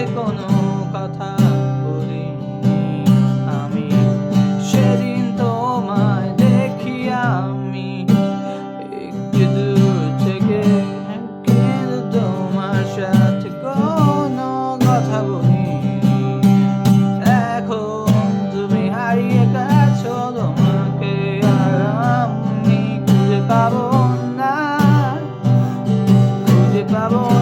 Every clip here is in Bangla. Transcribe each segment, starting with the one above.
কাছে কোনো কথা আমি তোমায় দেখি আমি কথা এখন তুমি হারিয়ে তোমাকে আর আমি খুঁজে পাবো না, খুঁজে পাবো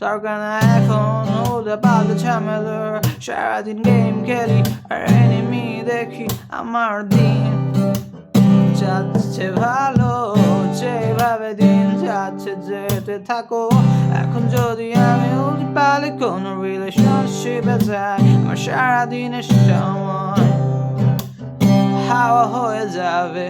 দরকার না এখন ওদের পাল্টে ঝামেলার সারাদিন গেম খেলি আর এনিমি দেখি আমার দিন যাচ্ছে ভালো যেভাবে দিন যাচ্ছে যেতে থাকো এখন যদি আমি উল্টি পালি কোনো রিলেশনশিপে যাই আমার সারাদিনের সময় হাওয়া হয়ে যাবে